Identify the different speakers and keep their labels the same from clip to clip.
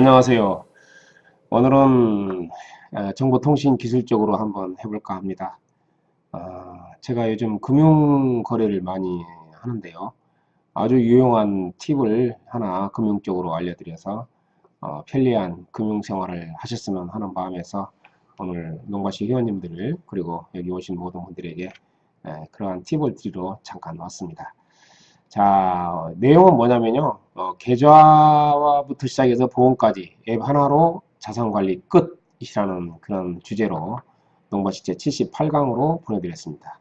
Speaker 1: 안녕하세요. 오늘은 에, 정보통신 기술적으로 한번 해볼까 합니다. 아, 제가 요즘 금융 거래를 많이 하는데요. 아주 유용한 팁을 하나 금융 쪽으로 알려드려서 어, 편리한 금융 생활을 하셨으면 하는 마음에서 오늘 농가시 회원님들 그리고 여기 오신 모든 분들에게 에, 그러한 팁을 드리러 잠깐 왔습니다. 자, 내용은 뭐냐면요. 어, 계좌부터 시작해서 보험까지 앱 하나로 자산관리 끝이라는 그런 주제로 농바시 제 78강으로 보내드렸습니다.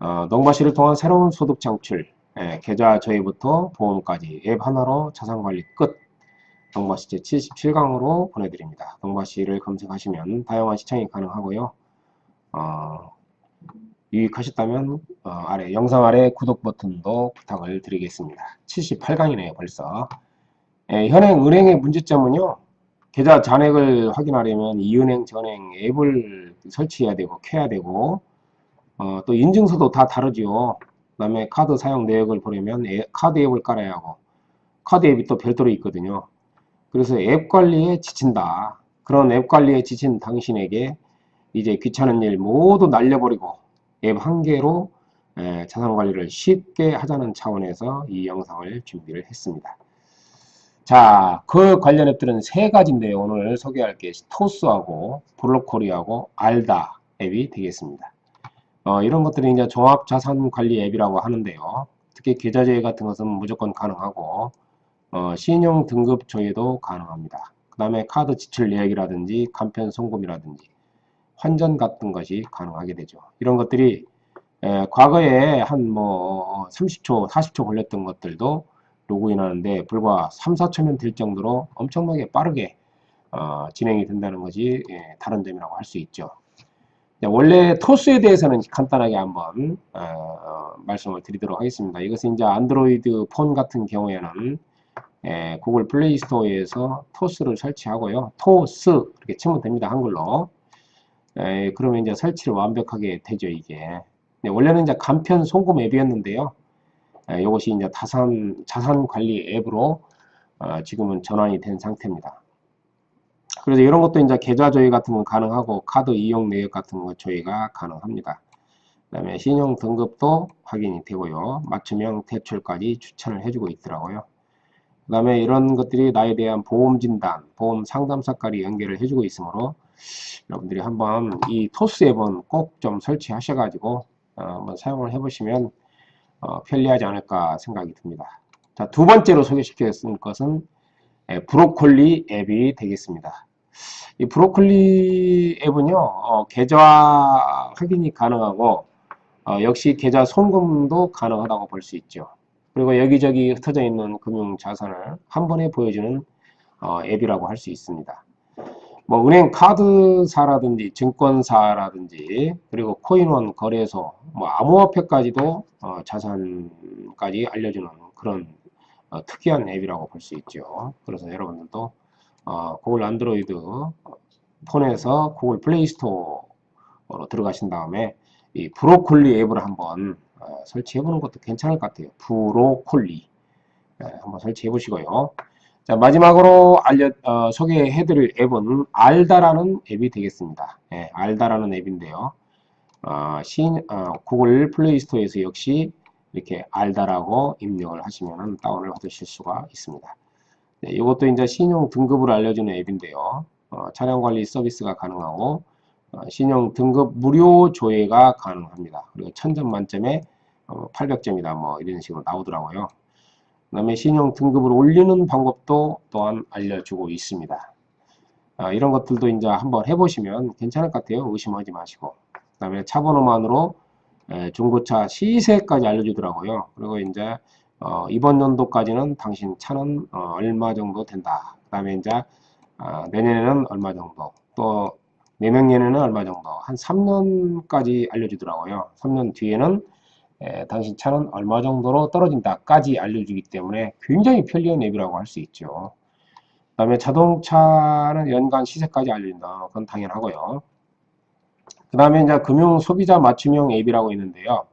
Speaker 1: 어, 농바시를 통한 새로운 소득 창출, 예, 계좌 저해부터 보험까지 앱 하나로 자산관리 끝 농바시 제 77강으로 보내드립니다. 농바시를 검색하시면 다양한 시청이 가능하고요. 어, 유익하셨다면 어, 아래 영상 아래 구독 버튼도 부탁을 드리겠습니다. 78강이네요 벌써. 예, 현행 은행의 문제점은요. 계좌 잔액을 확인하려면 이은행 전행 앱을 설치해야 되고 켜야 되고 어, 또 인증서도 다 다르지요. 그 다음에 카드 사용 내역을 보려면 애, 카드 앱을 깔아야 하고 카드 앱이 또 별도로 있거든요. 그래서 앱 관리에 지친다. 그런 앱 관리에 지친 당신에게 이제 귀찮은 일 모두 날려버리고 앱 한 개로 자산 관리를 쉽게 하자는 차원에서 이 영상을 준비를 했습니다. 자, 그 관련 앱들은 세 가지인데요. 오늘 소개할 게 토스하고 블록코리하고 알다 앱이 되겠습니다. 어, 이런 것들이 이제 종합 자산 관리 앱이라고 하는데요. 특히 계좌제외 같은 것은 무조건 가능하고 어, 신용 등급 조회도 가능합니다. 그 다음에 카드 지출 내역이라든지 간편 송금이라든지 환전 같은 것이 가능하게 되죠. 이런 것들이 에, 과거에 한 뭐 30초, 40초 걸렸던 것들도 로그인 하는데 불과 3, 4초면 될 정도로 엄청나게 빠르게 어, 진행이 된다는 것이 예, 다른 점이라고 할 수 있죠. 원래 토스에 대해서는 간단하게 한번 어, 어, 말씀을 드리도록 하겠습니다. 이것은 이제 안드로이드 폰 같은 경우에는 예, 구글 플레이 스토어에서 토스를 설치하고요. 토스 이렇게 치면 됩니다. 한글로. 에, 그러면 이제 설치를 완벽하게 되죠, 이게. 네, 원래는 이제 간편 송금 앱이었는데요. 에, 이것이 이제 자산, 자산 관리 앱으로 어, 지금은 전환이 된 상태입니다. 그래서 이런 것도 이제 계좌 조회 같은 건 가능하고 카드 이용 내역 같은 거 조회가 가능합니다. 그 다음에 신용 등급도 확인이 되고요. 맞춤형 대출까지 추천을 해주고 있더라고요. 그 다음에 이런 것들이 나에 대한 보험 진단, 보험 상담사까지 연결을 해주고 있으므로 여러분들이 한번 이 토스 앱은 꼭 좀 설치하셔가지고 어, 한번 사용을 해보시면 어, 편리하지 않을까 생각이 듭니다. 자, 두 번째로 소개시켰을 것은 에, 브로콜리 앱이 되겠습니다. 이 브로콜리 앱은요, 어, 계좌 확인이 가능하고 어, 역시 계좌 송금도 가능하다고 볼 수 있죠. 그리고 여기저기 흩어져 있는 금융 자산을 한 번에 보여주는 어, 앱이라고 할 수 있습니다. 뭐 은행 카드사라든지 증권사라든지 그리고 코인원 거래소 뭐 암호화폐까지도 어, 자산까지 알려주는 그런 어, 특이한 앱이라고 볼 수 있죠. 그래서 여러분들도 어, 구글 안드로이드 폰에서 구글 플레이 스토어로 들어가신 다음에 이 브로콜리 앱을 한번 어, 설치해 보는 것도 괜찮을 것 같아요. 브로콜리 네, 한번 설치해 보시고요. 자, 마지막으로 알려, 어, 소개해드릴 앱은 알다라는 앱이 되겠습니다. 예, 알다라는 앱인데요. 어, 신, 어, 구글 플레이스토어에서 역시 이렇게 알다라고 입력을 하시면 다운을 받으실 수가 있습니다. 네, 이것도 이제 신용 등급을 알려주는 앱인데요. 어, 차량 관리 서비스가 가능하고 어, 신용 등급 무료 조회가 가능합니다. 그리고 1000점 만점에 어, 800점이다 뭐 이런 식으로 나오더라고요. 그 다음에 신용 등급을 올리는 방법도 또한 알려주고 있습니다. 아, 이런 것들도 이제 한번 해보시면 괜찮을 것 같아요. 의심하지 마시고. 그 다음에 차 번호만으로 에, 중고차 시세까지 알려주더라고요. 그리고 이제 어, 이번 연도까지는 당신 차는 어, 얼마 정도 된다. 그 다음에 이제 어, 내년에는 얼마 정도 또 내년에는 얼마 정도 한 3년까지 알려주더라고요. 3년 뒤에는 에, 당신 차는 얼마 정도로 떨어진다까지 알려주기 때문에 굉장히 편리한 앱이라고 할 수 있죠. 그 다음에 자동차는 연간 시세까지 알린다. 그건 당연하고요. 그 다음에 이제 금융 소비자 맞춤형 앱이라고 있는데요.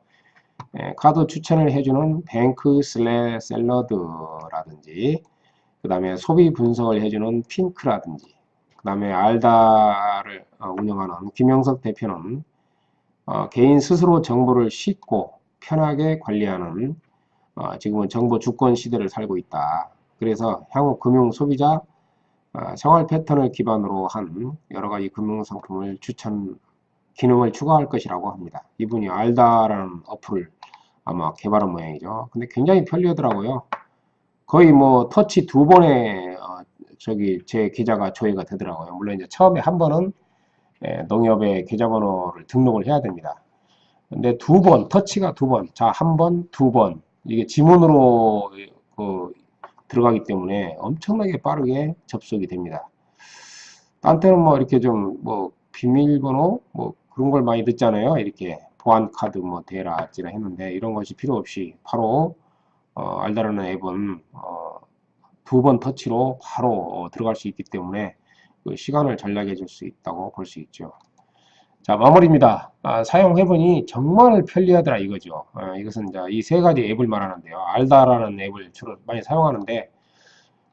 Speaker 1: 에, 카드 추천을 해주는 뱅크 슬래 샐러드라든지 그 다음에 소비 분석을 해주는 핑크라든지, 그 다음에 알다를 어, 운영하는 김영석 대표는 어, 개인 스스로 정보를 쉽고 편하게 관리하는 어, 지금은 정보 주권 시대를 살고 있다. 그래서 향후 금융 소비자 어, 생활 패턴을 기반으로 한 여러 가지 금융 상품을 추천 기능을 추가할 것이라고 합니다. 이분이 알다라는 어플을 아마 개발한 모양이죠. 근데 굉장히 편리하더라고요. 거의 뭐 터치 두 번에 어, 저기 제 계좌가 조회가 되더라고요. 물론 이제 처음에 한 번은 예, 농협의 계좌번호를 등록을 해야 됩니다. 근데 두 번, 터치가 두 번, 자, 한 번, 두 번, 이게 지문으로 그 들어가기 때문에 엄청나게 빠르게 접속이 됩니다. 딴 때는 뭐 이렇게 좀 뭐 비밀번호 뭐 그런 걸 많이 듣잖아요. 이렇게 보안 카드 뭐 대라 어찌라 했는데 이런 것이 필요 없이 바로 어, 알다라는 앱은 어, 두 번 터치로 바로 어, 들어갈 수 있기 때문에 그 시간을 절약해 줄 수 있다고 볼 수 있죠. 자 마무리입니다. 아, 사용해보니 정말 편리하더라 이거죠. 아, 이것은 이 세 가지 앱을 말하는데요. 알다라는 앱을 주로 많이 사용하는데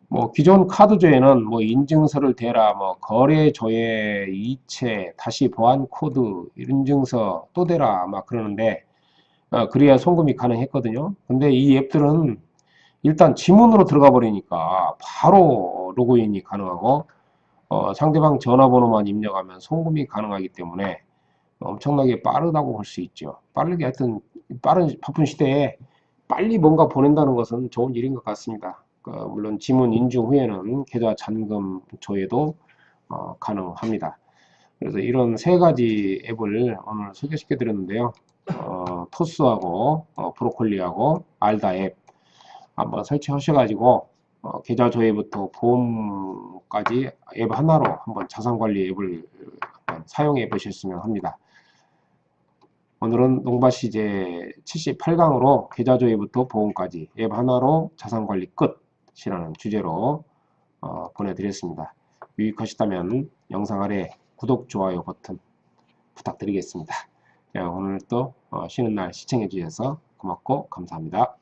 Speaker 1: 뭐 기존 카드조에는 뭐 인증서를 대라, 뭐 거래 조회, 이체, 다시 보안 코드, 인증서 또 대라 막 그러는데 어, 그래야 송금이 가능했거든요. 근데 이 앱들은 일단 지문으로 들어가 버리니까 바로 로그인이 가능하고 어, 상대방 전화번호만 입력하면 송금이 가능하기 때문에 엄청나게 빠르다고 볼 수 있죠. 빠르게 하여튼 빠른 바쁜 시대에 빨리 뭔가 보낸다는 것은 좋은 일인 것 같습니다. 그 물론 지문 인증 후에는 계좌 잔금 조회도 어, 가능합니다. 그래서 이런 세 가지 앱을 오늘 소개시켜 드렸는데요. 어, 토스하고 어, 브로콜리하고 알다 앱 한번 설치하셔가지고 어, 계좌 조회부터 보험까지 앱 하나로 한번 자산관리 앱을 한번 사용해 보셨으면 합니다. 오늘은 농바시제 78강으로 계좌 조회부터 보험까지 앱 하나로 자산관리 끝이라는 주제로 어, 보내드렸습니다. 유익하셨다면 영상 아래 구독, 좋아요 버튼 부탁드리겠습니다. 자, 오늘 또 어, 쉬는 날 시청해 주셔서 고맙고 감사합니다.